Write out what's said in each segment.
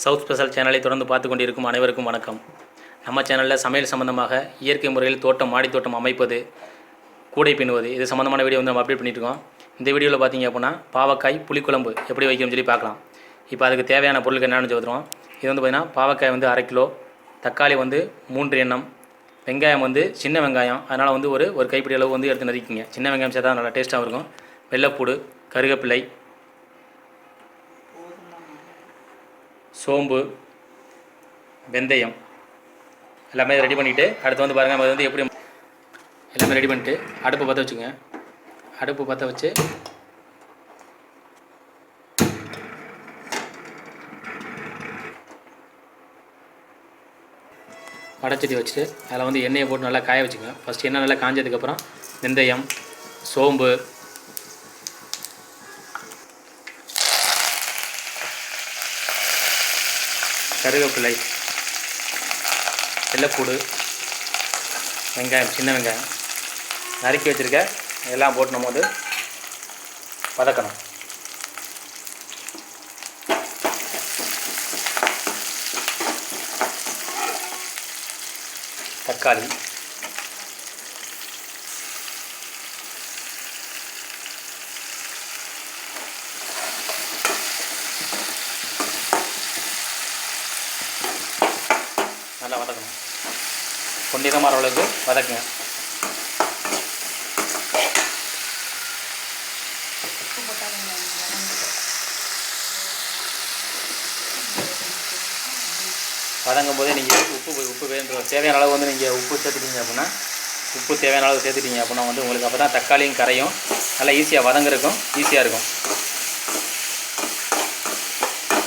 South special சேனலை தொடர்ந்து பார்த்து கொண்டிருக்கும் அனைவருக்கும் வணக்கம். நம்ம சேனலில் சமையல் சம்பந்தமாக இயற்கை முறையில் தோட்டம் மாடி தோட்டம் அமைப்பது கூடை பின்னுவது இது சம்மந்தமான வீடியோ வந்து நம்ம அப்டேட் பண்ணிட்டு இருக்கோம் இந்த வீடியோவில் பார்த்தீங்க அப்படின்னா பாவக்காய் புளிக்குழம்பு எப்படி வைக்கணும்னு சொல்லி பார்க்கலாம். இப்போ அதுக்கு தேவையான பொருளுக்கு என்னென்னு சொல்லுவோம் இது வந்து பார்த்திங்கன்னா பாவக்காய் வந்து அரை கிலோ தக்காளி வந்து மூன்று எண்ணம் வெங்காயம் வந்து சின்ன வெங்காயம். அதனால் வந்து ஒரு ஒரு கைப்பிடி அளவு வந்து எடுத்து நறுக்கிங்க சின்ன வெங்காயம் சேர்த்தா நல்லா டேஸ்ட்டாக இருக்கும். வெள்ளைப்பூடு கருகப்பிள்ளை சோம்பு வெந்தயம் எல்லாமே ரெடி பண்ணிவிட்டு அடுத்து வந்து பாருங்கள் அது வந்து எப்படி எல்லாமே ரெடி பண்ணிட்டு அடுப்பு பற்ற வச்சுங்க அடுப்பு பற்ற வச்சு வடச்சட்டி வச்சுட்டு அதில் வந்து எண்ணெயை போட்டு நல்லா காய வச்சுங்க ஃபஸ்ட் எண்ணெய் நல்லா காஞ்சதுக்கப்புறம் வெந்தயம் சோம்பு கருவேப்பிலை வெள்ளைப்பூடு வெங்காயம் சின்ன வெங்காயம். நறுக்கி வச்சுருக்க எல்லாம் போட்டு நம்ம வந்து வதக்கணும். தக்காளி நல்லா வதக்கணும் பொன்னிறமான அளவுக்கு வதக்குங்க. வதங்கும் போதே நீங்கள் உப்பு உப்பு வேணும் தேவையான அளவு வந்து நீங்கள் உப்பு சேர்த்துட்டீங்க அப்படின்னா உப்பு தேவையான அளவு சேர்த்துட்டீங்க அப்படின்னா வந்து உங்களுக்கு அப்போ தான் தக்காளியும் கரையும். நல்லா ஈஸியாக வதங்கிருக்கும் ஈஸியாக இருக்கும்.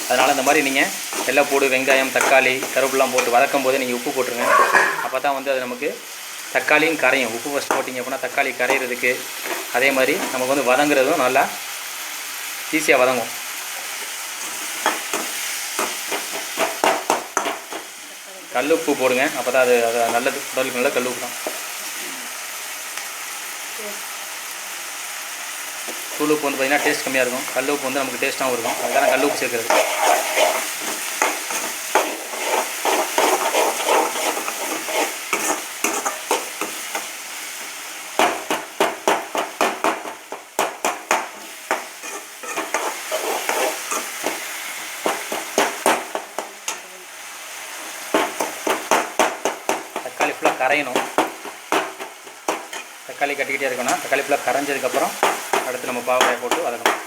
அதனால் இந்த மாதிரி நீங்கள் வெள்ளைப்பூடு வெங்காயம் தக்காளி கருப்புலாம் போட்டு வதக்கும் போது நீங்கள் உப்பு போட்டுருங்க. அப்போ தான் வந்து அது நமக்கு தக்காளியும் கரையும். உப்பு ஃபஸ்ட் போட்டிங்க அப்படின்னா தக்காளி கரையிறதுக்கு அதே மாதிரி நமக்கு வந்து வதங்குறதும் நல்லா ஈஸியாக வதங்கும். கல் உப்பு போடுங்க. அப்போ தான் அது அது நல்லது. உடலுக்கு நல்ல கல் உப்பு தான் தூள் உப்பு வந்து பார்த்திங்கன்னா டேஸ்ட் கம்மியாக இருக்கும். கல் உப்பு வந்து நமக்கு டேஸ்ட்டாகவும் இருக்கும். அதுக்கான கல் உப்பு சேர்க்குறது. தக்காளி ஃபுல்லாக கரையணும். தக்காளி கட்டிக்கிட்டே இருக்கணும். தக்காளி ஃபுல்லாக கரைஞ்சதுக்கப்புறம் அடுத்து நம்ம பாவக்காய் போட்டு வதக்கணும்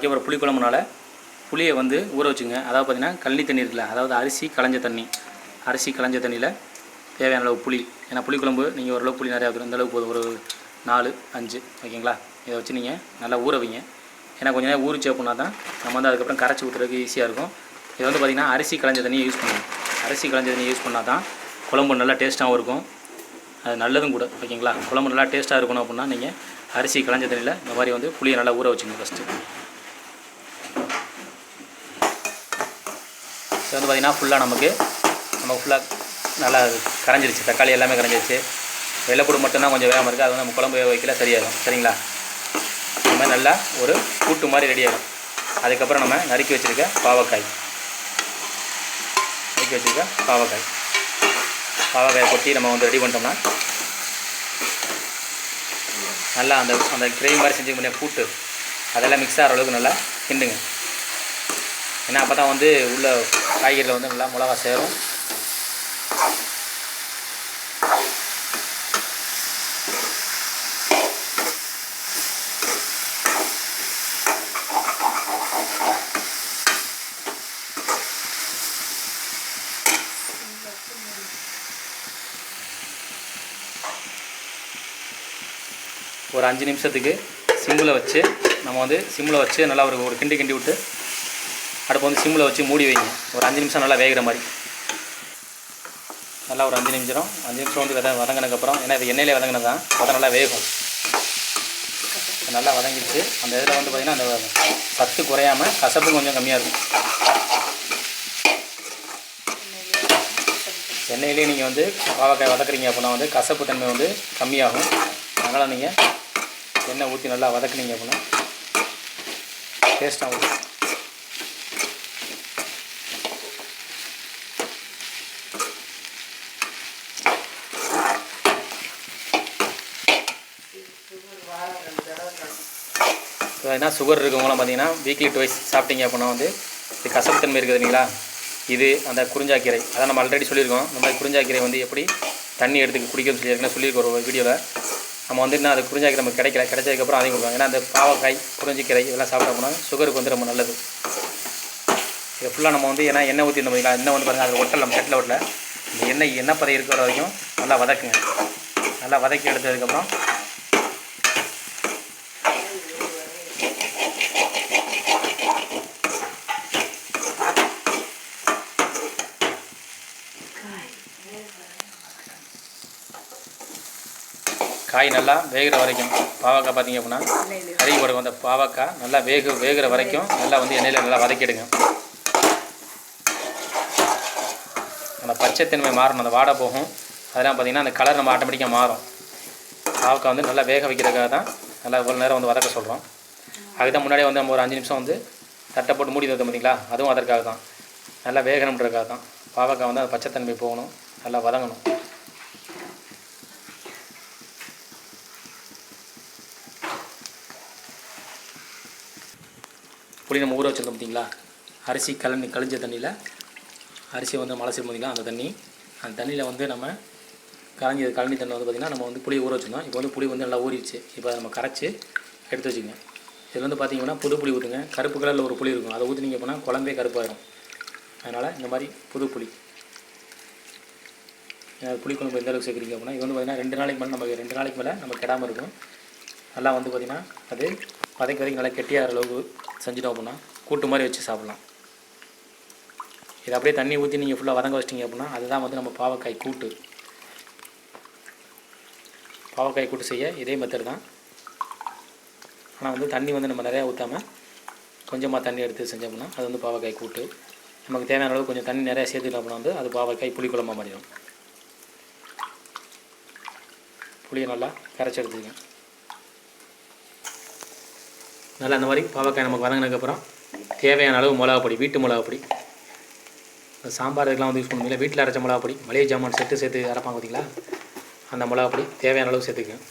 வைக்க போகிற புளிக்குழம்புனால புளியை வந்து ஊற வச்சுங்க. அதாவது பார்த்திங்கன்னா கழனி தண்ணி இருக்குல்ல அதாவது அரிசி களைஞ்ச தண்ணி. அரிசி களைஞ்ச தண்ணியில் தேவையான அளவு புளி. ஏன்னா புளிக்குழம்பு நீங்கள் ஓரளவு புளி நிறையா வைக்கணும். இந்த அளவுக்கு போதும். ஒரு நாலு அஞ்சு ஓகேங்களா? இதை வச்சு நீங்கள் நல்லா ஊற வைங்க. ஏன்னா கொஞ்சம் நேரம் ஊறிச்சு அப்படின்னா தான் நம்ம வந்து அதுக்கப்புறம் கரைச்சி ஊற்றுறதுக்கு ஈஸியாக இருக்கும். இது வந்து பார்த்திங்கன்னா அரிசி களைஞ்ச தண்ணியை யூஸ் பண்ணுங்க. அரிசி களைஞ்ச தண்ணியை யூஸ் பண்ணால் தான் குழம்பு நல்லா டேஸ்ட்டாகவும் இருக்கும். அது நல்லதும் கூட ஓகேங்களா? குழம்பு நல்லா டேஸ்ட்டாக இருக்கணும் அப்படின்னா நீங்கள் அரிசி களைஞ்ச தண்ணியில் இந்த மாதிரி வந்து புளியை நல்லா ஊற வச்சுங்க ஃபஸ்ட்டு இது வந்து பார்த்திங்கன்னா ஃபுல்லாக நமக்கு நமக்கு ஃபுல்லாக நல்லா கரைஞ்சிருச்சு. தக்காளி எல்லாமே கரைஞ்சிருச்சு. வெள்ளைப்பூடு மட்டும்தான் கொஞ்சம் வேகாமல் இருக்குது அது வந்து நம்ம குழம்பு வேக வைக்கல சரியாகும் சரிங்களா? இந்த மாதிரி நல்லா ஒரு கூட்டு மாதிரி ரெடி ஆகும் அதுக்கப்புறம் நம்ம நறுக்கி வச்சுருக்க பாவக்காய். நறுக்கி வச்சுருக்க பாவக்காய். பாவக்காயை கொட்டி நம்ம வந்து ரெடி பண்ணிட்டோம்னா நல்லா அந்த அந்த கிரேவி மாதிரி செஞ்சு முடியாது கூட்டு அதெல்லாம் மிக்ஸ் ஆகிற அளவுக்கு நல்லா கிண்டுங்க. ஏன்னா அப்போ தான் வந்து உள்ள காய்கறியில் வந்து நல்லா மிளகா சேரும். ஒரு அஞ்சு நிமிஷத்துக்கு சிம்மில் வச்சு நம்ம வந்து சிம்மில் வச்சு நல்லா ஒரு ஒரு கிண்டி கிண்டி விட்டு அடுப்பு வந்து சிம்மில் வச்சு மூடி வைங்க. ஒரு அஞ்சு நிமிஷம் நல்லா வேகிற மாதிரி. நல்லா ஒரு அஞ்சு நிமிஷம். அஞ்சு நிமிஷம் வந்து வித வதங்கினதுக்கப்புறம் ஏன்னா இது எண்ணெயிலே வதங்கினது தான். அதை நல்லா வேகும். நல்லா வதங்கிடுச்சு. அந்த இதில் வந்து பார்த்திங்கன்னா அந்த சத்து குறையாமல் கசப்பு கொஞ்சம் கம்மியாக இருக்கும். எண்ணெயிலே நீங்கள் வந்து பாவக்காய் வதக்குறீங்க அப்படின்னா வந்து கசப்பு தன்மை வந்து கம்மியாகும். அதனால் நீங்கள் எண்ணெய் ஊற்றி நல்லா வதக்குனீங்க அப்படின்னா டேஸ்ட்டாக இருக்கும் இப்போ சுகர் இருக்கவங்களாம் பார்த்தீங்கன்னா வீக்லி டுவைஸ் சாப்பிட்டீங்க அப்படின்னா வந்து இது கசப்புத்தன்மை இருக்குது இல்லைங்களா இது அந்த குறிஞ்சாக்கீரை அதான் நம்ம ஆல்ரெடி சொல்லியிருக்கோம். இந்த மாதிரி குறிஞ்சாக்கீரை வந்து எப்படி தண்ணி எடுத்து குடிக்கணும்னு சொல்லி ஏற்கனவே சொல்லியிருக்கோம் ஒரு வீடியோவில் நம்ம வந்து என்ன அது குறிஞ்சாக்கீரை நமக்கு கிடைக்கல. கிடைச்சதுக்கப்புறம் அதையும் கொடுக்கலாம். ஏன்னா அந்த பாவக்காய் குறிஞ்சிக்கீரை இதெல்லாம் சாப்பிட்டோம்னா சுகருக்கு வந்து ரொம்ப நல்லது. இது ஃபுல்லாக நம்ம வந்து ஏன்னா எண்ணெய் ஊற்றி பார்த்தீங்களா எண்ணெய் வந்து பாருங்கள் அது ஒட்டல் நம்ம செட்டில் ஒட்டல. இந்த எண்ணெய் எண்ணெய் பதவி இருக்கிற வரைக்கும் நல்லா வதக்குங்க. நல்லா வதக்கி எடுத்ததுக்கப்புறம் காய் நல்லா வேகிற வரைக்கும் பாவக்காய் பார்த்தீங்க அப்படின்னா கறி போடுங்க. அந்த பாவக்காய் நல்லா வேக வேகிற வரைக்கும் நல்லா வந்து எண்ணெயில் நல்லா வதக்கிடுங்க. அந்த பச்சைத்தன்மை மாறணும். அந்த வாடை போகும். அதெல்லாம் பார்த்தீங்கன்னா அந்த கலர் நம்ம ஆட்டோமேட்டிக்காக மாறும். பாவக்காய் வந்து நல்லா வேக வைக்கிறதுக்காக தான் நல்லா இவ்வளோ நேரம் வந்து வதக்க சொல்கிறோம் அதுதான் முன்னாடியே வந்து நம்ம ஒரு அஞ்சு நிமிஷம் வந்து தட்டை போட்டு மூடி வைத்தோம் பார்த்தீங்களா அதுவும் அதற்காக தான் நல்லா வேகணுன்றதுக்காக தான் பாவக்காய் வந்து அந்த பச்சைத்தன்மை போகணும். நல்லா வதங்கணும். புளி நம்ம ஊற வச்சுருந்தோம் பார்த்தீங்களா? அரிசி கலந்து கழிஞ்ச தண்ணியில் அரிசியை வந்து மலை பார்த்திங்களா அந்த தண்ணி அந்த தண்ணியில் வந்து நம்ம கலஞ்சி கலனி தண்ணி வந்து பார்த்திங்கன்னா நம்ம வந்து புளியை ஊற வச்சுருந்தோம் இப்போ வந்து புளி வந்து நல்லா ஊறிடுச்சு. இப்போ நம்ம கரைச்சி எடுத்து வச்சுக்கோங்க. இது வந்து பார்த்தீங்கன்னா புது புளி ஊற்றுங்க கருப்பு கலரில் ஒரு புளி இருக்கும். அதை ஊற்றினீங்க அப்படின்னா குழம்பே கருப்பாயிடும் அதனால் இந்த மாதிரி புது புளி. புளி குழம்பு எந்த அளவுக்கு சேர்க்குறீங்க அப்படின்னா இது வந்து பார்த்திங்கன்னா ரெண்டு நாளைக்கு மேலே நம்ம ரெண்டு நாளைக்கு மேலே நம்ம கெடாமல் இருக்கும். நல்லா வந்து பார்த்திங்கன்னா அது வதக்கி வதக்கி நல்லா கெட்டியாகிற அளவுக்கு செஞ்சிட்டோம் அப்படின்னா கூட்டு மாதிரி வச்சு சாப்பிட்லாம். இது அப்படியே தண்ணி ஊற்றி நீங்கள் ஃபுல்லாக வதங்க வச்சிட்டிங்க அப்படின்னா அதுதான் வந்து நம்ம பாவக்காய் கூட்டு. பாவக்காய் கூட்டு செய்ய இதே மெத்தட் தான். ஆனால் வந்து தண்ணி வந்து நம்ம நிறையா ஊற்றாமல் கொஞ்சமாக தண்ணி எடுத்து செஞ்சோம்னா அது வந்து பாவக்காய் கூட்டு. நமக்கு தேவையான அளவு கொஞ்சம் தண்ணி நிறையா சேர்த்துட்டோம் அப்படின்னா வந்து அது பாவக்காய் புளிக்குழம்பா மாறிடும். புளியை நல்லா கரைச்சி எடுத்துக்கங்க. நல்லா அந்த மாதிரி பாவக்காய் நமக்கு வதங்கினதுக்கப்புறம் தேவையான அளவு மிளகாப்பொடி வீட்டு மிளகாப்பொடி சாம்பார் இதுக்கெலாம் வந்து யூஸ் பண்ணுவீங்களா வீட்டில் அரைச்ச மிளகாப்பொடி மளிகை ஜாமான் செட்டு சேர்த்து அரைப்பாங்க பார்த்தீங்களா? அந்த மிளகாப்பொடி தேவையான அளவு சேர்த்துக்கோங்க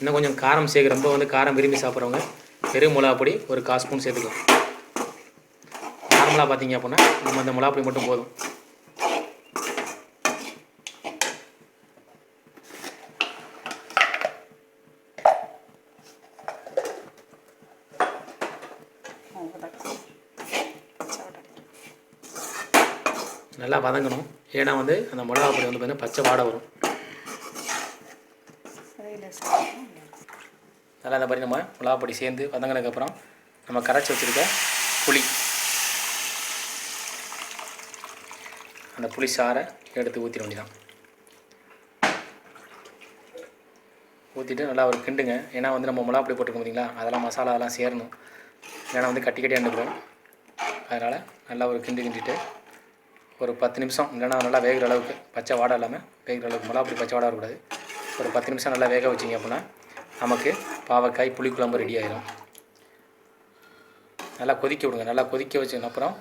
இன்னும் கொஞ்சம் காரம் சேர்க்க ரொம்ப வந்து காரம் விரும்பி சாப்பிட்றவங்க பெரும் மிளகாப்பொடி ஒரு கால் ஸ்பூன் சேர்த்துக்கலாம். நார்மலாக பார்த்தீங்க அப்படின்னா நம்ம அந்த மிளகாப்பொடி மட்டும் போதும். நல்லா வதங்கணும். ஏன்னா வந்து அந்த மிளகா பொடி வந்து பார்த்தீங்கன்னா பச்சை வாடை வரும். நல்லா அந்த மாதிரி நம்ம மிளகா பொடி சேர்ந்து வதங்கினதுக்கப்புறம் நம்ம கரைச்சி வச்சுருக்க புளி. அந்த புளி சாறை எடுத்து ஊற்றிட வேண்டியதான் ஊற்றிட்டு நல்லா ஒரு கிண்டுங்க. ஏன்னா வந்து நம்ம மிளகா பொடி போட்டுருக்கோம் பார்த்தீங்களா அதெல்லாம் மசாலா அதெல்லாம் சேரணும். ஏன்னா வந்து கட்டி கட்டி அண்டுக்கிறோம் அதனால் நல்லா ஒரு கிண்டு கிண்டிட்டு ஒரு பத்து நிமிஷம் இல்லைன்னா நல்லா வேகிற அளவுக்கு பச்சை வாடை இல்லாமல் வேகிற அளவுக்கு மிளகா அப்படி பச்சை வாடை வரக்கூடாது. ஒரு பத்து நிமிஷம் நல்லா வேக வச்சிங்க அப்படின்னா நமக்கு பாவக்காய் புளிக்குழம்பு ரெடி ஆயிடும் நல்லா கொதிக்க விடுங்க. நல்லா கொதிக்க வச்சதுக்கு அப்புறம்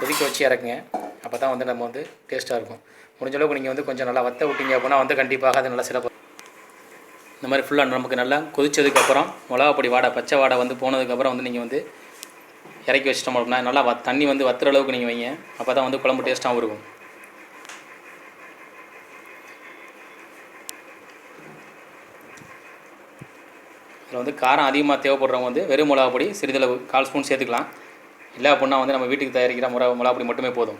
கொதிக்க வச்சு இறக்குங்க. அப்போ தான் வந்து நம்ம வந்து டேஸ்ட்டாக இருக்கும். முடிஞ்ச அளவுக்கு நீங்கள் வந்து கொஞ்சம் நல்லா வத்த விட்டீங்க அப்படின்னா வந்து கண்டிப்பாக அது நல்லா சிறப்பு. இந்த மாதிரி ஃபுல்லாக நமக்கு நல்லா கொதித்ததுக்கப்புறம் மிளகா பொடி வாடை பச்சை வாடை வந்து போனதுக்கப்புறம் வந்து நீங்கள் வந்து இறக்கி வச்சிட்டோம் அப்படின்னா நல்லா வ தண்ணி வந்து வத்துற அளவுக்கு நீங்கள் வைங்க. அப்போ தான் வந்து குழம்பு டேஸ்ட்டாகவும் இருக்கும். இதில் வந்து காரம் அதிகமாக தேவைப்படுறவங்க வந்து வெறும் மிளகா பொடி சிறிதளவு கால் ஸ்பூன் சேர்த்துக்கலாம். இல்லை அப்படின்னா வந்து நம்ம வீட்டுக்கு தயாரிக்கிற முறை மிளகா பொடி மட்டுமே போதும்.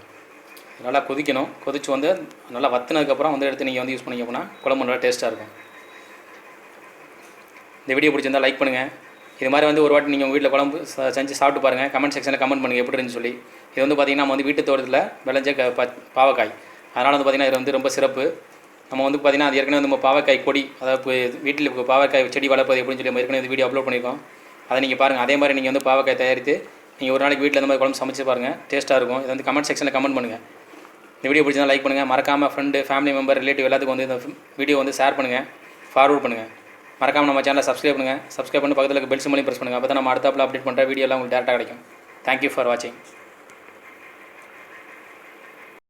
நல்லா கொதிக்கணும். கொதித்து வந்து நல்லா வத்தினதுக்கப்புறம் வந்து எடுத்து நீங்கள் வந்து யூஸ் பண்ணீங்க அப்படின்னா குழம்பு நல்லா டேஸ்ட்டாக இருக்கும். இந்த வீடியோ பிடிச்சிருந்தா லைக் பண்ணுங்கள் இது மாதிரி வந்து ஒரு வாட்டி நீங்கள் உங்கள் வீட்டில் குழம்பு செஞ்சு சாப்பிட்டு பாருங்கள் கமெண்ட் செக்ஷனில் கமெண்ட் பண்ணுங்கள் எப்படி இருந்துச்சு சொல்லி. இது வந்து பார்த்திங்கன்னா நம்ம வந்து வீட்டு தோட்டத்தில் விளைஞ்ச க ப பாவக்காய். அதனால் வந்து பார்த்திங்கன்னா இது வந்து ரொம்ப சிறப்பு. நம்ம வந்து பார்த்திங்கன்னா அது ஏற்கனவே வந்து நம்ம பாவக்காய் கொடி அதாவது வீட்டில் இப்போ பாவக்காய் செடி வளர்ப்பது எப்படின்னு சொல்லி நம்ம ஏற்கனவே இந்த வீடியோ அப்லோட் பண்ணியிருக்கோம் அதை நீங்கள் பாருங்கள் அதே மாதிரி நீங்கள் வந்து பாவக்காய் தயாரித்து நீங்கள் ஒரு நாளைக்கு வீட்டில் இந்த மாதிரி குழம்பு சமைச்சு பாருங்கள் டேஸ்ட்டாக இருக்கும். இதை வந்து கமெண்ட் செக்ஷனில் கமெண்ட் பண்ணுங்கள் இந்த வீடியோ பிடிச்சதுனா லைக் பண்ணுங்கள் மறக்காமல் ஃப்ரெண்டு ஃபேமிலி மெம்பர் ரிலேட்டிவ் எல்லாத்துக்கும் வந்து இந்த வீடியோ வந்து ஷேர் பண்ணுங்கள் ஃபார்வர்ட் பண்ணுங்கள் மறக்காமல் நம்ம சேனலை சப்ஸ்கிரைப் பண்ணுங்கள் சப்ஸ்கிரைப் பண்ணி பக்கத்தில் பெல் சிம்மலையும் ப்ரெஸ் பண்ணுங்கள் அப்போ தான் நம்ம அடுத்தாப்பில் அப்டேட் பண்ணுற வீடியோலாம் உங்களுக்கு டேரெக்டாக கிடைக்கும். தேங்க்யூ ஃபார் வாட்சிங்